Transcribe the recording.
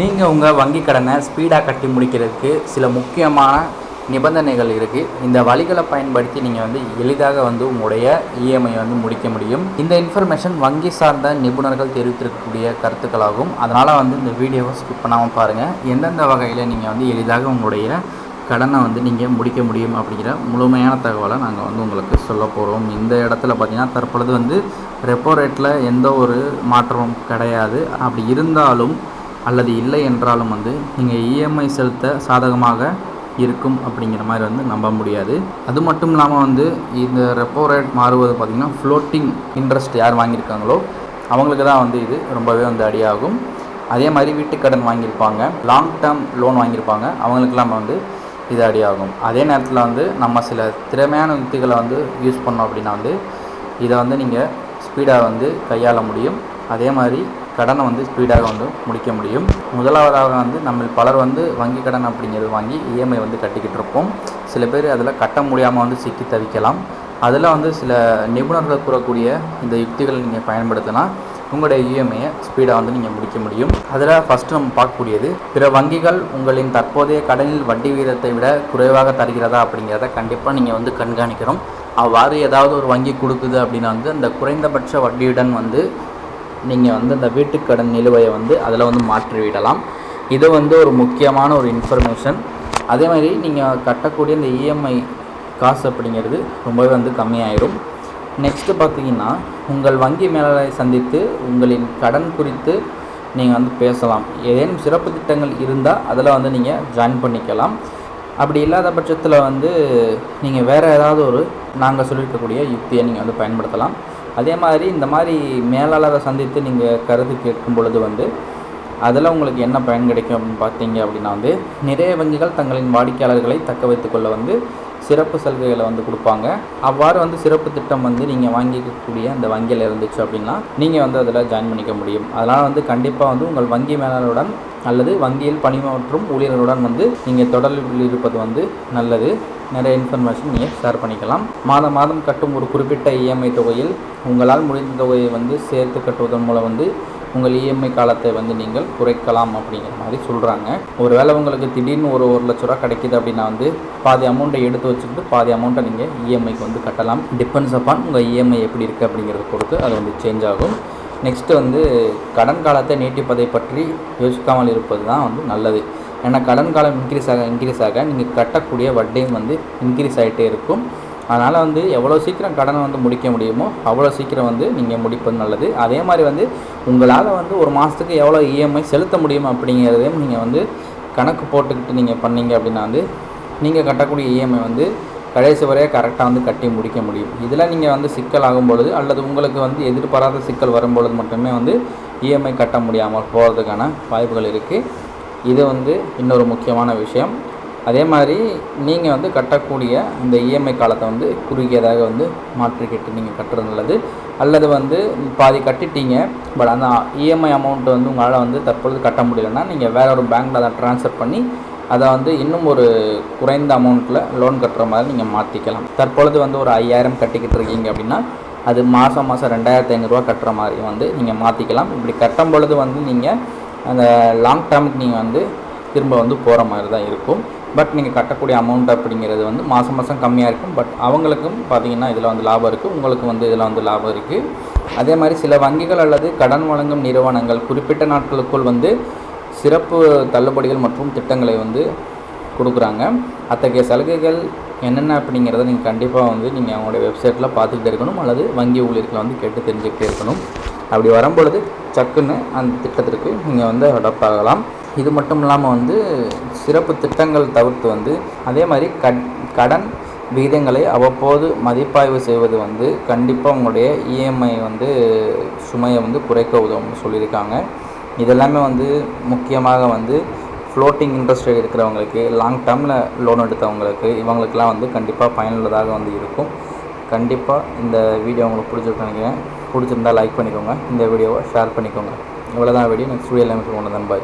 நீங்கள் உங்கள் வங்கி கடனை ஸ்பீடாக கட்டி முடிக்கிறதுக்கு சில முக்கியமான நிபந்தனைகள் இருக்குது இந்த வழிகளை பயன்படுத்தி நீங்கள் வந்து எளிதாக வந்து உங்களுடைய இஎம்ஐ வந்து முடிக்க முடியும். இந்த இன்ஃபர்மேஷன் வங்கி சார்ந்த நிபுணர்கள் தெரிவித்திருக்கக்கூடிய கருத்துக்களாகும். அதனால் வந்து இந்த வீடியோவை ஸ்கிப் பண்ணாமல் பாருங்கள் எந்தெந்த வகையில் நீங்கள் வந்து எளிதாக உங்களுடைய கடனை வந்து நீங்கள் முடிக்க முடியும் அப்படிங்கிற முழுமையான தகவலை நாங்கள் வந்து உங்களுக்கு சொல்ல போகிறோம் இந்த இடத்துல பார்த்திங்கன்னா தற்பொழுது வந்து ரெப்போ ரேட்டில் எந்த ஒரு மாற்றமும் கிடையாது. அப்படி இருந்தாலும் அல்லது இல்லை என்றாலும் வந்து நீங்கள் இஎம்ஐ செலுத்த சாதகமாக இருக்கும் அப்படிங்கிற மாதிரி வந்து நம்ப முடியாது. அது மட்டும் இல்லாமல் வந்து இந்த ரெப்போ ரேட் மாறுவது பார்த்திங்கன்னா ஃப்ளோட்டிங் இன்ட்ரெஸ்ட் யார் வாங்கியிருக்காங்களோ அவங்களுக்கு தான் வந்து இது ரொம்பவே வந்து அடியாகும். அதே மாதிரி வீட்டுக்கடன் வாங்கியிருப்பாங்க லாங் டேர்ம் லோன் வாங்கியிருப்பாங்க அவங்களுக்கெல்லாம் வந்து இது அடியாகும். அதே நேரத்தில் வந்து நம்ம சில திறமையான யுக்திகளை வந்து யூஸ் பண்ணோம் அப்படின்னா வந்து இதை வந்து நீங்கள் ஸ்பீடாக வந்து கையாள முடியும். அதே மாதிரி கடனை வந்து ஸ்பீடாக வந்து முடிக்க முடியும். முதலாவதாக வந்து நம்ம பலர் வந்து வங்கி கடன் அப்படிங்கிறது வாங்கி இஎம்ஐ வந்து கட்டிக்கிட்டு இருப்போம் சில பேர் அதில் கட்ட முடியாமல் வந்து சிக்கி தவிக்கலாம். அதில் வந்து சில நிபுணர்கள் கூறக்கூடிய இந்த யுக்திகளை நீங்கள் பயன்படுத்தினா உங்களுடைய இஎம்ஐயை ஸ்பீடாக வந்து நீங்கள் முடிக்க முடியும். அதில் ஃபஸ்ட்டு நம்ம பார்க்கக்கூடியது பிற வங்கிகள் உங்களின் தற்போதைய கடனில் வட்டி வீதத்தை விட குறைவாக தருகிறதா அப்படிங்கிறத கண்டிப்பாக நீங்கள் வந்து கண்காணிக்கிறோம் அவ்வாறு ஏதாவது ஒரு வங்கி கொடுக்குது அப்படின்னா வந்து அந்த குறைந்தபட்ச வட்டியுடன் வந்து நீங்கள் வந்து அந்த வீட்டுக்கடன் நிலுவையை வந்து அதில் வந்து மாற்றிவிடலாம். இது வந்து ஒரு முக்கியமான ஒரு இன்ஃபர்மேஷன் அதே மாதிரி நீங்கள் கட்டக்கூடிய இந்த இஎம்ஐ காசு அப்படிங்கிறது ரொம்பவே வந்து கம்மியாயிரும். நெக்ஸ்ட்டு பார்த்தீங்கன்னா உங்கள் வங்கி மேலாளரை சந்தித்து உங்களின் கடன் குறித்து நீங்கள் வந்து பேசலாம். ஏதேனும் சிறப்பு திட்டங்கள் இருந்தால் அதில் வந்து நீங்கள் ஜாயின் பண்ணிக்கலாம். அப்படி இல்லாத பட்சத்தில் வந்து நீங்கள் வேறு ஏதாவது ஒரு நாங்கள் சொல்லியிருக்கக்கூடிய யுக்தியை நீங்கள் வந்து பயன்படுத்தலாம். அதே மாதிரி இந்த மாதிரி மேலாளரை சந்தித்து நீங்கள் கருத்து கேட்கும் பொழுது வந்து அதில் உங்களுக்கு என்ன பயன் கிடைக்கும் அப்படின்னு பார்த்தீங்க அப்படின்னா வந்து நிறைய வங்கிகள் தங்களின் வாடிக்கையாளர்களை தக்க வைத்துக்கொள்ள வந்து சிறப்பு சலுகைகளை வந்து கொடுப்பாங்க. அவ்வாறு வந்து சிறப்பு திட்டம் வந்து நீங்கள் வாங்கிக்கக்கூடிய அந்த வங்கியில் இருந்துச்சு அப்படின்னா நீங்கள் வந்து அதில் ஜாயின் பண்ணிக்க முடியும். அதனால் வந்து கண்டிப்பாக வந்து உங்கள் வங்கி மேலாளருடன் அல்லது வங்கியில் பணிமாற்றும் ஊழியர்களுடன் வந்து நீங்கள் தொடர்பில் இருப்பது வந்து நல்லது. நிறைய இன்ஃபர்மேஷன் நீங்கள் ஷேர் பண்ணிக்கலாம். மாதம் மாதம் கட்டும் ஒரு குறிப்பிட்ட இஎம்ஐ தொகையில் உங்களால் முடிந்த தொகையை வந்து சேர்த்து கட்டுவதன் மூலம் வந்து உங்கள் இஎம்ஐ காலத்தை வந்து நீங்கள் குறைக்கலாம் அப்படிங்கிற மாதிரி சொல்கிறாங்க ஒருவேளை உங்களுக்கு திடீர்னு ஒரு ஒரு லட்ச ரூபா கிடைக்கிது அப்படின்னா வந்து பாதி அமௌண்ட்டை எடுத்து வச்சுக்கிட்டு பாதி அமௌண்ட்டை நீங்கள் இஎம்ஐக்கு வந்து கட்டலாம். டிபெண்ட்ஸ் அப்பான் உங்கள் இஎம்ஐ எப்படி இருக்குது அப்படிங்கிறத பொறுத்து அது வந்து சேஞ்ச் ஆகும். நெக்ஸ்ட்டு வந்து கடன் காலத்தை நீட்டிப்பதை பற்றி யோசிக்காமல் இருப்பது தான் வந்து நல்லது. ஏன்னா கடன் காலம் இன்க்ரீஸ் ஆக இன்க்ரீஸ் ஆக நீங்கள் கட்டக்கூடிய வட்டியும் வந்து இன்க்ரீஸ் ஆகிட்டே இருக்கும். அதனால் வந்து எவ்வளோ சீக்கிரம் கடனை வந்து முடிக்க முடியுமோ அவ்வளோ சீக்கிரம் வந்து நீங்கள் முடிப்பது நல்லது. அதே மாதிரி வந்து உங்களால் வந்து ஒரு மாதத்துக்கு எவ்வளோ இஎம்ஐ செலுத்த முடியும் அப்படிங்கிறதையும் நீங்கள் வந்து கணக்கு போட்டுக்கிட்டு நீங்கள் பண்ணீங்க அப்படின்னா வந்து நீங்கள் கட்டக்கூடிய இஎம்ஐ வந்து கடைசி வரைய கரெக்டாக வந்து கட்டி முடிக்க முடியும். இதில் நீங்கள் வந்து சிக்கல் ஆகும் பொழுது அல்லது உங்களுக்கு வந்து எதிர்பாராத சிக்கல் வரும்பொழுது மட்டுமே வந்து இஎம்ஐ கட்ட முடியாமல் போகிறதுக்கான வாய்ப்புகள் இருக்குது இது வந்து இன்னொரு முக்கியமான விஷயம். அதே மாதிரி நீங்கள் வந்து கட்டக்கூடிய அந்த இஎம்ஐ காலத்தை வந்து குறுகியதாக வந்து மாற்றிக்கிட்டு நீங்கள் கட்டுறது நல்லது. அல்லது வந்து பாதி கட்டிட்டீங்க பட் அந்த இஎம்ஐ அமௌண்ட் வந்து உங்களால் வந்து தற்பொழுது கட்ட முடியலன்னா நீங்கள் வேற ஒரு பேங்க்கில் அதை ட்ரான்ஸ்ஃபர் பண்ணி அதை வந்து இன்னும் ஒரு குறைந்த அமௌண்ட்டில் லோன் கட்டுற மாதிரி நீங்கள் மாற்றிக்கலாம் தற்பொழுது வந்து ஒரு ஐயாயிரம் கட்டிக்கிட்டு இருக்கீங்க அப்படின்னா அது மாதம் மாதம் ரெண்டாயிரத்து ஐநூறுரூவா கட்டுற மாதிரி வந்து நீங்கள் மாற்றிக்கலாம் இப்படி கட்டும் பொழுது வந்து நீங்கள் அந்த லாங் டேர்முக்கு நீங்கள் வந்து திரும்ப வந்து போகிற மாதிரி தான் இருக்கும். பட் நீங்கள் கட்டக்கூடிய அமௌண்ட் அப்படிங்கிறது வந்து மாதம் மாதம் கம்மியாக இருக்கும். பட் அவங்களுக்கும் பார்த்தீங்கன்னா இதில் வந்து லாபம் இருக்குது உங்களுக்கு வந்து இதில் வந்து லாபம் இருக்குது அதே மாதிரி சில வங்கிகள் அல்லது கடன் வழங்கும் நிறுவனங்கள் குறிப்பிட்ட நாட்களுக்குள் வந்து சிறப்பு தள்ளுபடிகள் மற்றும் திட்டங்களை வந்து கொடுக்குறாங்க. அத்தகைய சலுகைகள் என்னென்ன அப்படிங்கிறத நீங்கள் கண்டிப்பாக வந்து நீங்கள் அவங்களுடைய வெப்சைட்டில் பார்த்துக்கிட்டே இருக்கணும். அல்லது வங்கி ஊழியர்களை வந்து கேட்டு தெரிஞ்சுக்கிட்டே இருக்கணும். அப்படி வரும்பொழுது சக்குன்னு அந்த திட்டத்திற்கு நீங்கள் வந்து அடாப்ட் ஆகலாம். இது மட்டும் இல்லாமல் வந்து சிறப்பு திட்டங்கள் தவிர்த்து வந்து அதே மாதிரி கட் கடன் விகிதங்களை அவ்வப்போது மதிப்பாய்வு செய்வது வந்து கண்டிப்பாக உங்களுடைய இஎம்ஐ வந்து சுமையை வந்து குறைக்க உதவும் சொல்லியிருக்காங்க. இதெல்லாமே வந்து முக்கியமாக வந்து ஃப்ளோட்டிங் இன்ட்ரெஸ்ட் ரேட் இருக்கிறவங்களுக்கு லாங் டேர்மில் லோன் எடுத்தவங்களுக்கு இவங்களுக்கெல்லாம் வந்து கண்டிப்பாக பயனுள்ளதாக வந்து இருக்கும். கண்டிப்பாக இந்த வீடியோ உங்களுக்கு பிடிச்சிருக்கு நினைக்கிறேன். பிடிச்சிருந்தா லைக் பண்ணிக்கோங்க. இந்த வீடியோவை ஷேர் பண்ணிக்கோங்க. இவ்வளோ தான் வீடியோ நெக்ஸ்ட் வீடியோவில் கொண்டு தான் பாய்